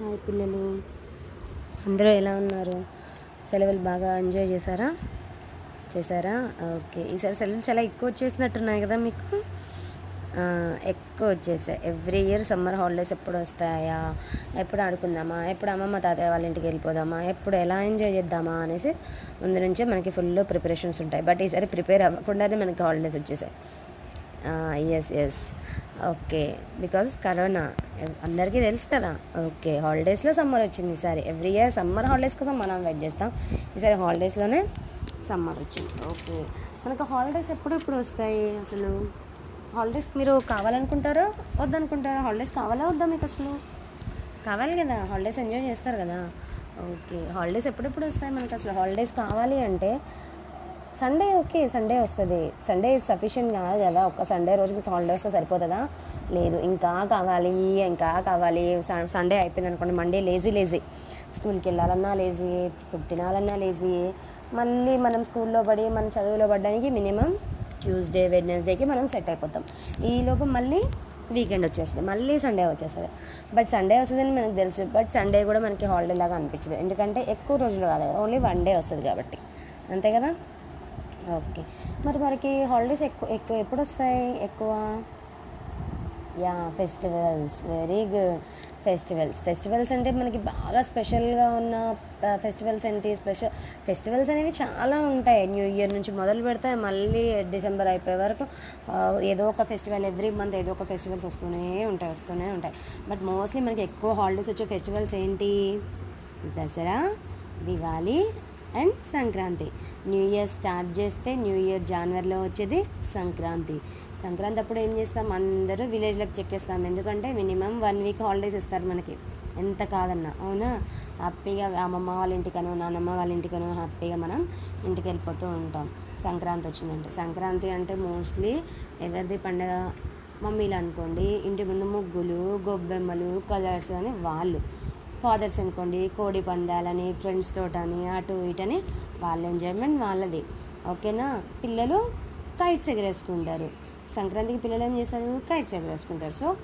Hi పిల్లలు. అందరూ ఎలా ఉన్నారు? సెలవులు బాగా ఎంజాయ్ చేశారా? చేశారా? ఓకే. ఈసారి సెలవులు చాలా ఎక్కువ వచ్చేసినట్టున్నాయి కదా మీకు? ఎక్కువ వచ్చేసాయి. ఎవ్రీ ఇయర్ సమ్మర్ హాలిడేస్ ఎప్పుడు వస్తాయా? ఎప్పుడు ఆడుకుందామా? ఎప్పుడు అమ్మమ్మ తాతయ్య వాళ్ళ ఇంటికి వెళ్ళిపోదామా? ఎప్పుడు ఎలా ఎంజాయ్ చేద్దామా అనేసి ముందు నుంచే మనకి ఫుల్ ప్రిపరేషన్స్ ఉంటాయి. బట్ ఈసారి ప్రిపేర్ అవ్వకుండానే మనకి హాలిడేస్ వచ్చేసాయి. Yes yes okay because corona అందరికీ తెలుసు కదా. ఓకే హాలిడేస్లో సమ్మర్ వచ్చింది ఈసారి. ఎవ్రీ ఇయర్ సమ్మర్ హాలిడేస్ కోసం మనం వెయిట్ చేస్తాం. ఈసారి హాలిడేస్లోనే సమ్మర్ వచ్చింది. ఓకే మనకు హాలిడేస్ ఎప్పుడు ఎప్పుడు వస్తాయి అసలు? హాలిడేస్ మీరు కావాలనుకుంటారా వద్దనుకుంటారా హాలిడేస్ కావాలా వద్దా మీకు అసలు? కావాలి కదా. హాలిడేస్ ఎంజాయ్ చేస్తారు కదా. ఓకే హాలిడేస్ ఎప్పుడెప్పుడు వస్తాయి మనకు అసలు? హాలిడేస్ కావాలి అంటే సండే ఓకే సండే వస్తుంది. సండే సఫిషియెంట్ కాదు కదా. ఒక్క సండే రోజు మీకు హాలిడే వస్తే సరిపోతుందా? లేదు. ఇంకా కావాలి ఇంకా కావాలి. స- సండే అయిపోయింది అనుకోండి మండే లేజీ లేజీ స్కూల్కి వెళ్ళాలన్నా లేజీ ఫుడ్ తినాలన్నా లేజీ మళ్ళీ మనం స్కూల్లో పడి మనం చదువులో పడడానికి మినిమం ట్యూస్డే వెడ్నెస్డేకి మనం సెట్ అయిపోతాం. ఈలోపు మళ్ళీ వీకెండ్ వచ్చేస్తుంది. మళ్ళీ సండే వచ్చేస్తుంది. బట్ సండే వస్తుందని మనకు తెలుసు. బట్ సండే కూడా మనకి హాలిడే లాగా అనిపించదు. ఎందుకంటే ఎక్కువ రోజులు కాదు కదా. ఓన్లీ వన్ డే వస్తుంది కాబట్టి. అంతే కదా? ఓకే. మరి మనకి హాలిడేస్ ఎక్కువ ఎక్కువ ఎప్పుడు వస్తాయి ఎక్కువ? Yeah festivals. Very good. Festivals. Festivals అంటే మనకి బాగా స్పెషల్గా ఉన్న ఫెస్టివల్స్ ఏంటి? స్పెషల్ ఫెస్టివల్స్ అనేవి చాలా ఉంటాయి. న్యూ ఇయర్ నుంచి మొదలు పెడితే మళ్ళీ డిసెంబర్ అయిపోయే వరకు ఏదో ఒక ఫెస్టివల్ ఎవ్రీ మంత్ ఏదో ఒక ఫెస్టివల్స్ వస్తూనే ఉంటాయి వస్తూనే ఉంటాయి. బట్ మోస్ట్లీ మనకి ఎక్కువ హాలిడేస్ వచ్చే ఫెస్టివల్స్ ఏంటి? Dasara Diwali and Sankranti. New year start చేస్తే న్యూ ఇయర్ జనవరిలో వచ్చేది సంక్రాంతి. సంక్రాంతి అప్పుడు ఏం చేస్తాం? అందరూ విలేజ్లోకి చెక్కేస్తాం ఎందుకంటే మినిమం వన్ వీక్ హాలిడేస్ ఇస్తారు మనకి. ఎంత కాదన్నా. అవునా? హ్యాపీగా అమ్మమ్మ వాళ్ళ ఇంటికనో నాన్నమ్మ వాళ్ళ ఇంటికనో హ్యాపీగా మనం ఇంటికి వెళ్ళిపోతూ ఉంటాం. సంక్రాంతి వచ్చిందంటే. సంక్రాంతి అంటే మోస్ట్లీ ఎవరిది పండగ? మమ్మీలు అనుకోండి. ఇంటి ముందు ముగ్గులు గొబ్బెమ్మలు కలర్స్ అని వాళ్ళు. ఫాదర్స్ అనుకోండి. కోడి పందాలని ఫ్రెండ్స్ తోటని అటు ఇటని వాళ్ళ ఎంజాయ్మెంట్ వాళ్ళది. ఓకేనా? పిల్లలు కైట్స్ ఎగరేసుకుంటారు. సంక్రాంతికి పిల్లలు ఏం చేస్తారు? కైట్స్ ఎగరేసుకుంటారు. సో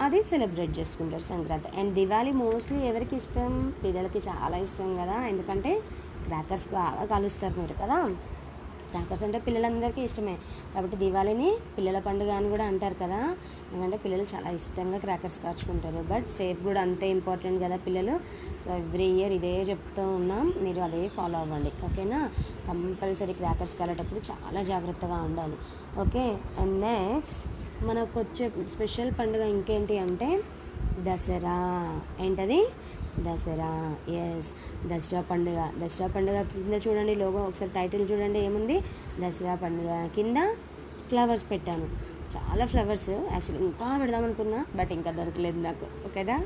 అది సెలబ్రేట్ చేసుకుంటారు సంక్రాంతి. అండ్ దివాళీ మోస్ట్లీ ఎవరికి ఇష్టం? పిల్లలకి చాలా ఇష్టం కదా. ఎందుకంటే క్రాకర్స్ బాగా కలుస్తారు మీరు కదా. క్రాకర్స్ అంటే పిల్లలందరికీ ఇష్టమే. కాబట్టి దివాళీని పిల్లల పండుగ అని కూడా అంటారు కదా. ఎందుకంటే పిల్లలు చాలా ఇష్టంగా క్రాకర్స్ కాచుకుంటారు. బట్ సేఫ్ కూడా అంతే ఇంపార్టెంట్ కదా పిల్లలు. సో ఎవ్రీ ఇయర్ ఇదే చెప్తూ ఉన్నాం. మీరు అదే ఫాలో అవ్వండి. ఓకేనా కంపల్సరీ క్రాకర్స్ కాలేటప్పుడు చాలా జాగ్రత్తగా ఉండాలి. ఓకే అండ్ నెక్స్ట్ మనకు వచ్చే స్పెషల్ పండుగ ఇంకేంటి అంటే దసరా. ఏంటది? దసరా ఎస్ దసరా పండుగ. దసరా పండుగ కింద చూడండి లోగో ఒకసారి టైటిల్ చూడండి ఏముంది? దసరా పండుగ కింద ఫ్లవర్స్ పెట్టాను. చాలా ఫ్లవర్స్ యాక్చువల్లీ ఇంకా పెడదాం అనుకున్నా బట్ ఇంకా దొరకలేదు నాకు ఓకేదా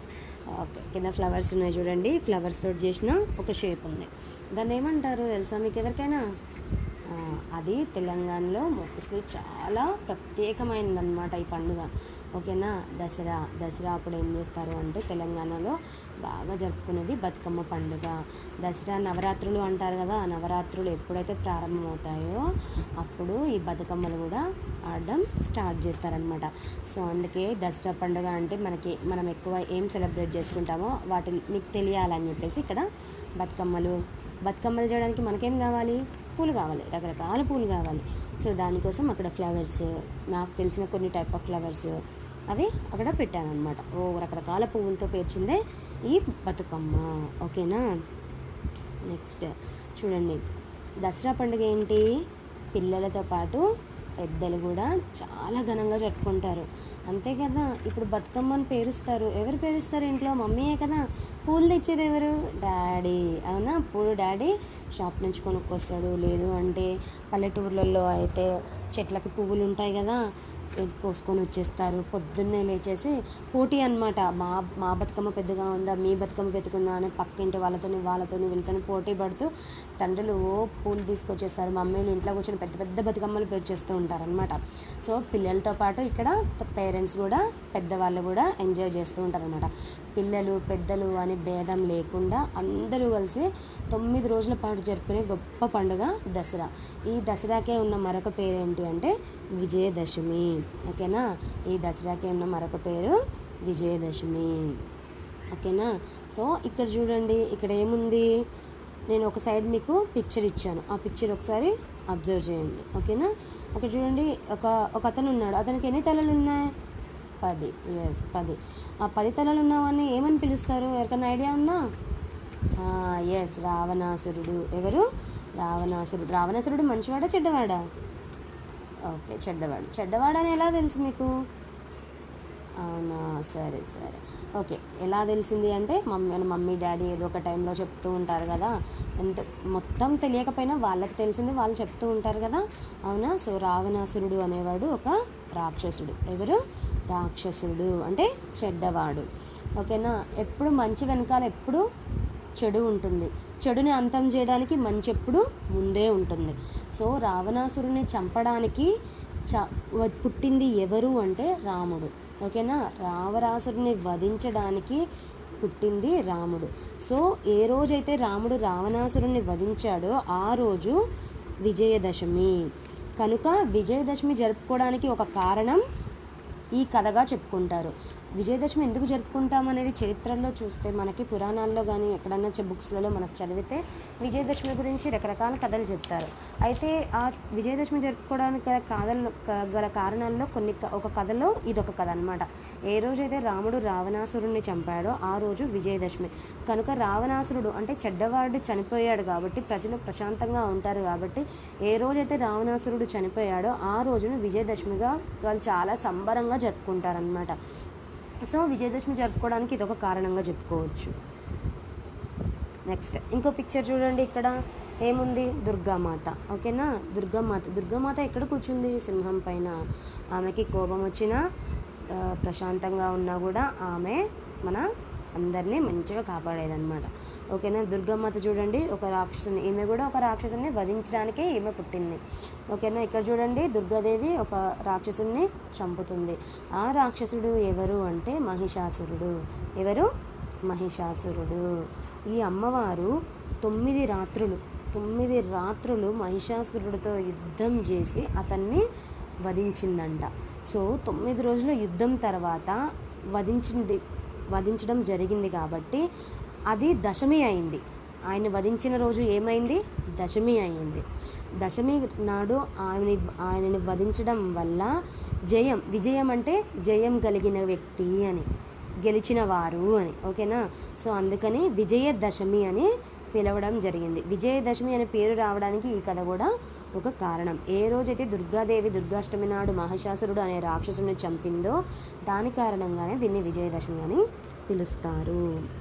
ఓకే కింద ఫ్లవర్స్ ఉన్నాయి చూడండి. ఫ్లవర్స్ తోటి చేసిన ఒక షేప్ ఉంది. దాన్ని ఏమంటారు తెలుసా మీకు ఎవరికైనా? అది తెలంగాణలో మోస్ట్లీ చాలా ప్రత్యేకమైనదన్నమాట ఈ పండుగ. ఓకేనా? దసరా దసరా అప్పుడు ఏం చేస్తారు అంటే తెలంగాణలో బాగా జరుపుకునేది బతుకమ్మ పండుగ. దసరా నవరాత్రులు అంటారు కదా నవరాత్రులు ఎప్పుడైతే ప్రారంభమవుతాయో అప్పుడు ఈ బతుకమ్మలు కూడా ఆడడం స్టార్ట్ చేస్తారనమాట సో అందుకే దసరా పండుగ అంటే మనకి మనం ఎక్కువ ఏం సెలబ్రేట్ చేసుకుంటామో వాటి మీకు తెలియాలని చెప్పేసి ఇక్కడ బతుకమ్మలు బతుకమ్మలు చేయడానికి మనకేం కావాలి? పూలు కావాలి రకరకాల పూలు కావాలి. సో దానికోసం అక్కడ ఫ్లవర్స్ నాకు తెలిసిన కొన్ని టైప్ ఆఫ్ ఫ్లవర్స్ అవి అక్కడ పెట్టాను అనమాట ఓ రకరకాల పువ్వులతో పేర్చిందే ఈ బతుకమ్మ. ఓకేనా? నెక్స్ట్ చూడండి. దసరా పండుగ ఏంటి? పిల్లలతో పాటు పెద్దలు కూడా చాలా ఘనంగా జరుపుకుంటారు. అంతే కదా? ఇప్పుడు బతుకమ్మని పేరుస్తారు. ఎవరు పేరుస్తారు ఇంట్లో? మమ్మీయే కదా. పూలు తెచ్చేది ఎవరు? డాడీ. అవునా? పూలు డాడీ షాప్ నుంచి కొనుక్కొస్తాడు. లేదు అంటే పల్లెటూర్లలో అయితే చెట్లకి పువ్వులు ఉంటాయి కదా. కోసుకొని వచ్చేస్తారు. పొద్దున్నే లేచేసి పోటీ అనమాట మా మా బతుకమ్మ పెద్దగా ఉందా మీ బతుకమ్మ పెట్టుకుందా అని పక్కింటి వాళ్ళతోని వాళ్ళతోని వీళ్ళతోని పోటీ పడుతూ తండ్రులు ఓ పూలు తీసుకొచ్చేస్తారు. మమ్మీలు ఇంట్లో కూర్చొని పెద్ద పెద్ద బతుకమ్మలు పేర్చేస్తూ ఉంటారనమాట సో పిల్లలతో పాటు ఇక్కడ పేరెంట్స్ కూడా పెద్దవాళ్ళు కూడా ఎంజాయ్ చేస్తూ ఉంటారనమాట పిల్లలు పెద్దలు అని భేదం లేకుండా అందరూ కలిసి తొమ్మిది రోజుల పాటు జరుపుకునే గొప్ప పండుగ దసరా. ఈ దసరాకే ఉన్న మరొక పేరు ఏంటి అంటే విజయదశమి. ఓకేనా? ఈ దసరాకే ఉన్న మరొక పేరు విజయదశమి. ఓకేనా? సో ఇక్కడ చూడండి ఇక్కడ ఏముంది? నేను ఒక సైడ్ మీకు పిక్చర్ ఇచ్చాను. ఆ పిక్చర్ ఒకసారి అబ్జర్వ్ చేయండి. ఓకేనా? అక్కడ చూడండి ఒక ఒక అతను ఉన్నాడు. అతనికి ఎన్ని తలలు ఉన్నాయి పది. ఎస్ పది. ఆ పది తలలు ఉన్నవాడిని ఏమని పిలుస్తారు? ఎవరికైనా ఐడియా ఉందా? ఎస్ రావణాసురుడు. ఎవరు? రావణాసురుడు. రావణాసురుడు మంచివాడా చెడ్డవాడా? ఓకే చెడ్డవాడు. చెడ్డవాడు అని ఎలా తెలుసు మీకు? అవునా సరే సరే. ఓకే ఎలా తెలిసింది అంటే మమ్మీ మన మమ్మీ డాడీ ఏదో ఒక టైంలో చెప్తూ ఉంటారు కదా. ఎంత మొత్తం తెలియకపోయినా వాళ్ళకి తెలిసింది వాళ్ళు చెప్తూ ఉంటారు కదా. అవునా? సో రావణాసురుడు అనేవాడు ఒక రాక్షసుడు. ఎవరు? రాక్షసుడు అంటే చెడ్డవాడు. ఓకేనా? ఎప్పుడు మంచి వెనకాల ఎప్పుడు చెడు ఉంటుంది. చెడుని అంతం చేయడానికి మంచి ఎప్పుడు ముందే ఉంటుంది. సో రావణాసురుని చంపడానికి చ పుట్టింది ఎవరు అంటే రాముడు. ఓకేనా? రావణాసురుని వధించడానికి పుట్టింది రాముడు. సో ఏ రోజైతే రాముడు రావణాసురుణ్ణి వధించాడో ఆ రోజు విజయదశమి. కనుక విజయదశమి జరుపుకోవడానికి ఒక కారణం ఈ కథగా చెప్పుకుంటారు. విజయదశమి ఎందుకు జరుపుకుంటాం అనేది చరిత్రలో చూస్తే మనకి పురాణాల్లో కానీ ఎక్కడన్నా బుక్స్లలో మనకు చదివితే విజయదశమి గురించి రకరకాల కథలు చెప్తారు. అయితే ఆ విజయదశమి జరుపుకోవడానికి గల గల కారణాల్లో కొన్ని క- ఒక కథలో ఇదొక కథ అనమాట ఏ రోజైతే రాముడు రావణాసురుణ్ణి చంపాడో ఆ రోజు విజయదశమి. కనుక రావణాసురుడు అంటే చెడ్డవాడు చనిపోయాడు కాబట్టి ప్రజలు ప్రశాంతంగా ఉంటారు కాబట్టి ఏ రోజైతే రావణాసురుడు చనిపోయాడో ఆ రోజును విజయదశమిగా వాళ్ళు చాలా సంబరంగా జరుపుకుంటారనమాట సో విజయదశమి జరుపుకోవడానికి ఇదొక కారణంగా చెప్పుకోవచ్చు. నెక్స్ట్ ఇంకో పిక్చర్ చూడండి ఇక్కడ. ఏముంది? దుర్గామాత. ఓకేనా? దుర్గామాత. దుర్గామాత ఎక్కడ కూర్చుంది? సింహం పైన. ఆమెకి కోపం వచ్చినా ప్రశాంతంగా ఉన్నా కూడా ఆమె మన అందరినీ మంచిగా కాపాడేదన్నమాట. ఓకేనా? దుర్గమ్మత చూడండి ఒక రాక్షసుని ఈమె కూడా ఒక రాక్షసుని వధించడానికే ఈమె పుట్టింది. ఓకేనా? ఇక్కడ చూడండి దుర్గాదేవి ఒక రాక్షసుని చంపుతుంది. ఆ రాక్షసుడు ఎవరు అంటే మహిషాసురుడు. ఎవరు? మహిషాసురుడు. ఈ అమ్మవారు తొమ్మిది రాత్రులు తొమ్మిది రాత్రులు మహిషాసురుడితో యుద్ధం చేసి అతన్ని వధించిందంట. సో తొమ్మిది రోజుల యుద్ధం తర్వాత వధించింది వధించడం జరిగింది కాబట్టి అది దశమి అయింది. ఆయన వధించిన రోజు ఏమైంది? దశమి అయింది. దశమి నాడు ఆయన ఆయనని వధించడం వల్ల జయం విజయం అంటే జయం కలిగిన వ్యక్తి అని గెలిచిన వారు అని ఓకేనా? సో అందుకని విజయదశమి అని పిలవడం జరిగింది. విజయదశమి అనే పేరు రావడానికి ఈ కథ కూడా ఒక కారణం. ఏ రోజైతే దుర్గాదేవి దుర్గాష్టమి నాడు మహిషాసురుడు అనే రాక్షసుని చంపిందో దాని కారణంగానే దీన్ని విజయదశమి అని పిలుస్తారు.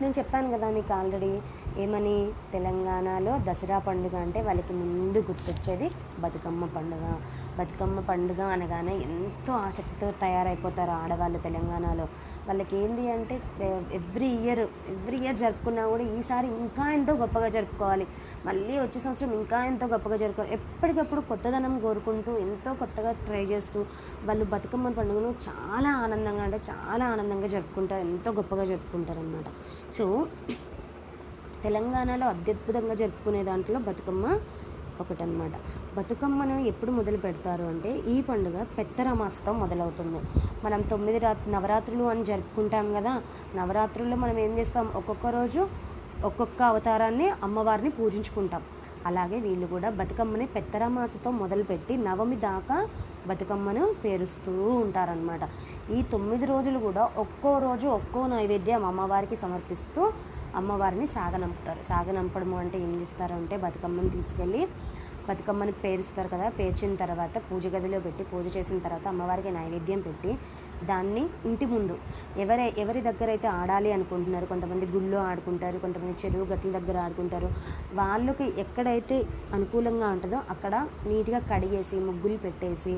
నేను చెప్పాను కదా మీకు ఆల్రెడీ ఏమని తెలంగాణలో దసరా పండుగ అంటే వాళ్ళకి ముందు గుర్తొచ్చేది బతుకమ్మ పండుగ. బతుకమ్మ పండుగ అనగానే ఎంతో ఆసక్తితో తయారైపోతారు ఆడవాళ్ళు తెలంగాణలో. వాళ్ళకి ఏంది అంటే ఎవ్రీ ఇయర్ ఎవ్రీ ఇయర్ జరుపుకున్నా కూడా ఈసారి ఇంకా ఎంతో గొప్పగా జరుపుకోవాలి. మళ్ళీ వచ్చే సంవత్సరం ఇంకా ఎంతో గొప్పగా జరుపుకోవాలి. ఎప్పటికప్పుడు కొత్తదనం కోరుకుంటూ ఎంతో కొత్తగా ట్రై చేస్తూ వాళ్ళు బతుకమ్మ పండుగను చాలా ఆనందంగా అంటే చాలా ఆనందంగా జరుపుకుంటారు ఎంతో గొప్పగా జరుపుకుంటారు అనమాట సో తెలంగాణలో అత్యద్భుతంగా జరుపుకునే దాంట్లో బతుకమ్మ ఒకటనమాట బతుకమ్మను ఎప్పుడు మొదలు పెడతారు అంటే ఈ పండుగ పెత్తరమాసతో మొదలవుతుంది. మనం తొమ్మిది రా నవరాత్రులు అని జరుపుకుంటాం కదా నవరాత్రుల్లో మనం ఏం చేస్తాం? ఒక్కొక్క రోజు ఒక్కొక్క అవతారాన్ని అమ్మవారిని పూజించుకుంటాం. అలాగే వీళ్ళు కూడా బతుకమ్మని పెత్తరమాసతో మొదలుపెట్టి నవమి దాకా బతుకమ్మను పేరుస్తూ ఉంటారనమాట ఈ తొమ్మిది రోజులు కూడా ఒక్కో రోజు ఒక్కో నైవేద్యం అమ్మవారికి సమర్పిస్తూ అమ్మవారిని సాగనంపుతారు. సాగనంపడము అంటే ఏం చేస్తారు అంటే బతుకమ్మని తీసుకెళ్ళి బతుకమ్మని పేరుస్తారు కదా పేర్చిన తర్వాత పూజ గదిలో పెట్టి పూజ చేసిన తర్వాత అమ్మవారికి నైవేద్యం పెట్టి దాన్ని ఇంటి ముందు. ఎవరై ఎవరి దగ్గర అయితే ఆడాలి అనుకుంటున్నారు కొంతమంది గుళ్ళో ఆడుకుంటారు కొంతమంది చెరువు గట్ల దగ్గర ఆడుకుంటారు వాళ్ళకి ఎక్కడైతే అనుకూలంగా ఉంటుందో అక్కడ నీట్గా కడిగేసి ముగ్గులు పెట్టేసి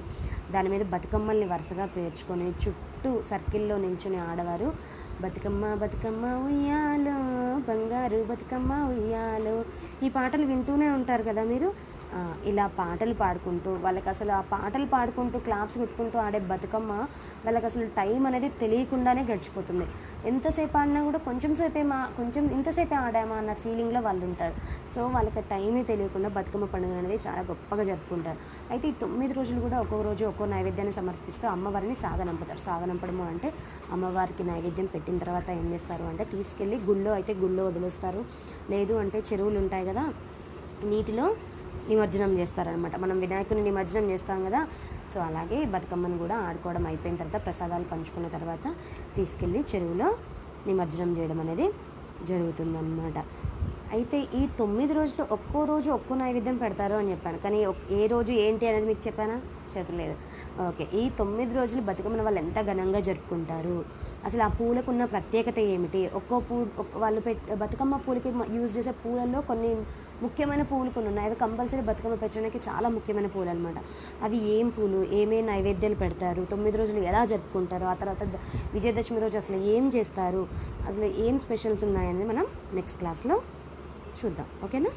దాని మీద బతుకమ్మల్ని వరుసగా పేర్చుకొని చుట్టూ సర్కిల్లో నిల్చుని ఆడవారు బతుకమ్మ బతుకమ్మ ఉయ్యాలో బంగారు బతుకమ్మ ఉయ్యాలో ఈ పాటలు వింటూనే ఉంటారు కదా మీరు? ఇలా పాటలు పాడుకుంటూ వాళ్ళకి అసలు ఆ పాటలు పాడుకుంటూ క్లాప్స్ కొట్టుకుంటూ ఆడే బతుకమ్మ వాళ్ళకి అసలు టైం అనేది తెలియకుండానే గడిచిపోతుంది. ఎంతసేపు ఆడినా కూడా కొంచెం సేపే మా కొంచెం ఇంతసేపే ఆడామా అన్న ఫీలింగ్లో వాళ్ళు ఉంటారు. సో వాళ్ళకి టైమే తెలియకుండా బతుకమ్మ పండుగ అనేది చాలా గొప్పగా జరుపుకుంటారు. అయితే ఈ తొమ్మిది రోజులు కూడా ఒక్కో రోజు ఒక్కో నైవేద్యాన్ని సమర్పిస్తూ అమ్మవారిని సాగనంపుతారు. సాగనంపడము అంటే అమ్మవారికి నైవేద్యం పెట్టిన తర్వాత ఏం చేస్తారు అంటే తీసుకెళ్ళి గుళ్ళో అయితే గుళ్ళో వదిలేస్తారు. లేదు అంటే చెరువులు ఉంటాయి కదా నీటిలో నిమజ్జనం చేస్తారనమాట మనం వినాయకుని నిమజ్జనం చేస్తాం కదా. సో అలాగే బతుకమ్మను కూడా ఆడుకోవడం అయిపోయిన తర్వాత ప్రసాదాలు పంచుకున్న తర్వాత తీసుకెళ్ళి చెరువులో నిమజ్జనం చేయడం అనేది జరుగుతుందన్నమాట. అయితే ఈ తొమ్మిది రోజులు ఒక్కో రోజు ఒక్కో నైవేద్యం పెడతారు అని చెప్పాను. కానీ ఏ రోజు ఏంటి అనేది మీకు చెప్పానా? చెప్పలేదు. ఓకే. ఈ తొమ్మిది రోజులు బతుకమ్మను వాళ్ళు ఎంత ఘనంగా జరుపుకుంటారు? అసలు ఆ పూలకు ఉన్న ప్రత్యేకత ఏమిటి? ఒక్కో పూ వాళ్ళు పెట్ బతుకమ్మ పూలకి యూజ్ చేసే పూలలో కొన్ని ముఖ్యమైన పూలు కొన్ని ఉన్నాయి. అవి కంపల్సరీ బతుకమ్మ పెట్టడానికి చాలా ముఖ్యమైన పూలు అనమాట అవి ఏం పూలు? ఏమేం నైవేద్యాలు పెడతారు? తొమ్మిది రోజులు ఎలా జరుపుకుంటారు? ఆ తర్వాత విజయదశమి రోజు అసలు ఏం చేస్తారు? అసలు ఏం స్పెషల్స్ ఉన్నాయని మనం నెక్స్ట్ క్లాస్లో చూద్దాం. ఓకేనా?